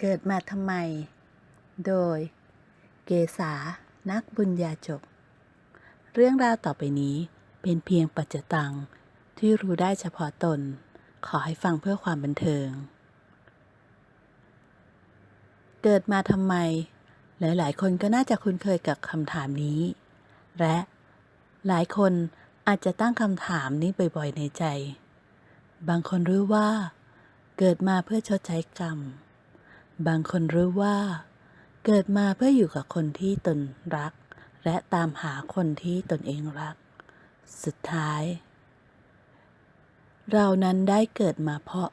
เกิดมาทำไม โดย เกษา นักบุญญาจก เรื่องราวต่อไปนี้เป็นเพียงปัจจตัง ที่รู้ได้เฉพาะตน ขอให้ฟังเพื่อความบันเทิง เกิดมาทำไม หลาย ๆ คนก็น่าจะคุ้นเคยกับคำถามนี้ และหลายคนอาจจะตั้งคำถามนี้บ่อย ๆ ในใจ บางคนรู้ว่า เกิดมาเพื่อชดใช้กรรม บางคนรู้ว่า เกิดมาเพื่ออยู่กับคนที่ตนรัก และตามหาคนที่ตนเองรัก สุดท้าย เรานั้นได้เกิดมาเพราะ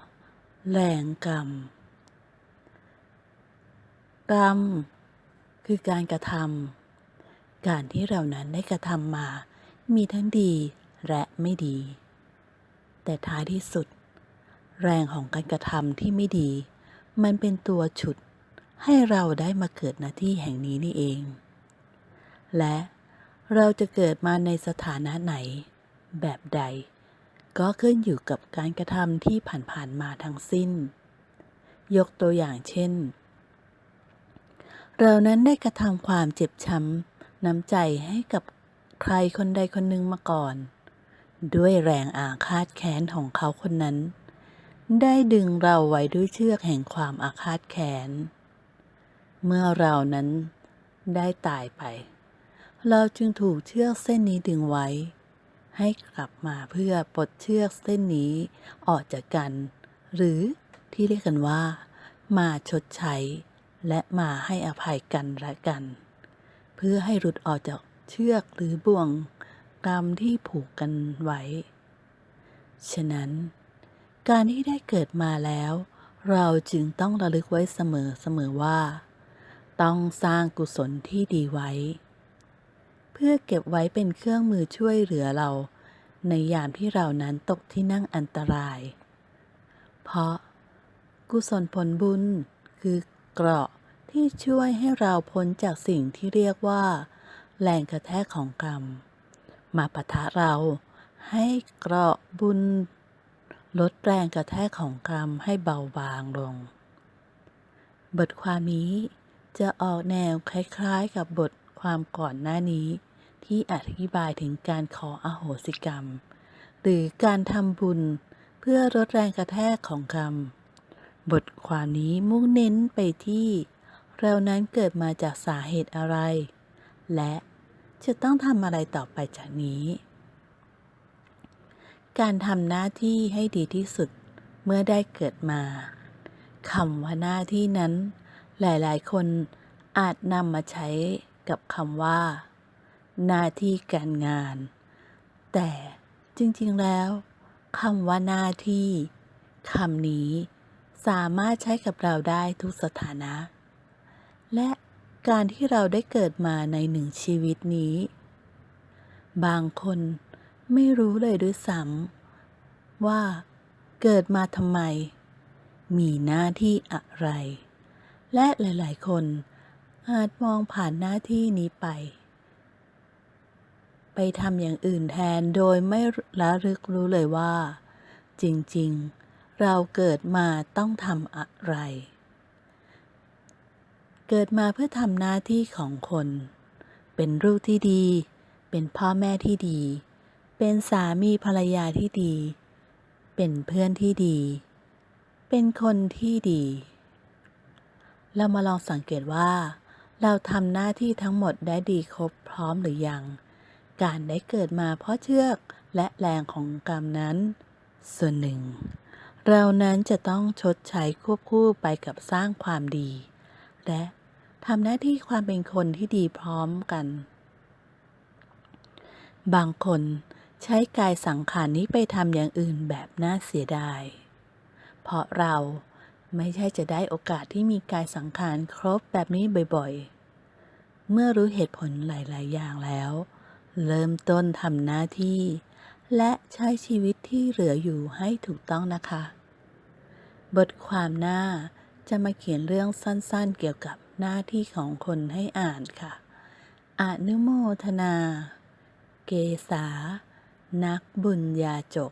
แรงกรรม กรรม คือการกระทำการที่เรานั้นได้กระทำมา มีทั้งดีและไม่ดี แต่ท้ายที่สุด แรงของการกระทำที่ไม่ดี มันเป็นตัวฉุดให้เราได้มาเกิดหน้าที่แห่งนี้นี่เอง และเราจะเกิดมาในสถานะไหน แบบใด ก็ขึ้นอยู่กับการกระทำที่ผ่านๆมาทั้งสิ้น ยกตัวอย่างเช่น เรานั้นได้กระทำความเจ็บช้ำน้ำใจให้กับใครคนใดคนหนึ่งมาก่อน ด้วยแรงอาฆาตแค้นของเขาคนนั้น ได้ดึงเราไว้ด้วยเชือกแห่งความอาฆาตแค้น เมื่อเรานั้นได้ตายไป เราจึงถูกเชือกเส้นนี้ดึงไว้ ให้กลับมาเพื่อปลดเชือกเส้นนี้ออกจากกัน หรือที่เรียกกันว่า มาชดใช้ และมาให้อภัยกันและกัน เพื่อให้หลุดออกจากเชือกหรือบ่วงกรรมที่ผูกกันไว้ ฉะนั้น การที่ได้เกิดมาแล้ว เราจึงต้องระลึกไว้เสมอเสมอว่า ต้องสร้างกุศลที่ดีไว้ เพื่อเก็บไว้เป็นเครื่องมือช่วยเหลือเรา ในยามที่เรานั้นตกที่นั่งอันตราย เพราะ กุศลผลบุญคือเกราะที่ช่วยให้เราพ้นจากสิ่งที่เรียกว่า แรงกระแทกของกรรม มาปะทะเราให้เกราะบุญ ลดแรงกระแทกของกรรมให้เบาบางลง บทความนี้จะออกแนวคล้ายๆกับบทความก่อนหน้านี้ ที่อธิบายถึงการขออโหสิกรรม หรือการทำบุญเพื่อลดแรงกระแทกของกรรม บทความนี้มุ่งเน้นไปที่ เรานั้นเกิดมาจากสาเหตุอะไร และจะต้องทำอะไรต่อไปจากนี้ การทำหน้าที่ให้ดีที่สุดเมื่อได้เกิดมาคำว่าหน้าที่นั้น หลายๆ คนอาจนำมาใช้กับคำว่า หน้าที่การงาน แต่จริง ๆ แล้วคำว่าหน้าที่คำนี้สามารถใช้กับเราได้ทุกสถานะ และการที่เราได้เกิดมาในหนึ่งชีวิตนี้ บางคน ไม่รู้เลยด้วยซ้ำว่าเกิดมาทำไม มีหน้าที่อะไร และหลาย ๆ คนอาจมองผ่านหน้าที่นี้ไป ไปทำอย่างอื่นแทนโดยไม่ระลึกรู้เลยว่า จริง ๆ เราเกิดมาต้องทำอะไร เกิดมาเพื่อทำหน้าที่ของคน เป็นลูกที่ดี เป็นพ่อแม่ที่ดี เป็นสามีภรรยาที่ดี เป็นเพื่อนที่ดี เป็นคนที่ดี เรามาลองสังเกตว่า เราทำหน้าที่ทั้งหมดได้ดีครบพร้อมหรือยัง การได้เกิดมาเพราะเชือกและแรงของกรรมนั้น ส่วนหนึ่ง เรานั้นจะต้องชดใช้ควบคู่ไปกับสร้างความดี และทำหน้าที่ความเป็นคนที่ดีพร้อมกัน บางคน ใช้กายสังขารนี้ไปทำอย่างอื่นแบบน่าเสียดาย เพราะเราไม่ใช่จะได้โอกาสที่มีกายสังขารครบแบบนี้บ่อยๆ เมื่อรู้เหตุผลหลาย ๆ อย่างแล้ว เริ่มต้นทำหน้าที่ และใช้ชีวิตที่เหลืออยู่ให้ถูกต้องนะคะ บทความหน้าจะมาเขียนเรื่องสั้นๆ เกี่ยวกับหน้าที่ของคนให้อ่านค่ะอนุโมทนา เกษา นักบุญญาจก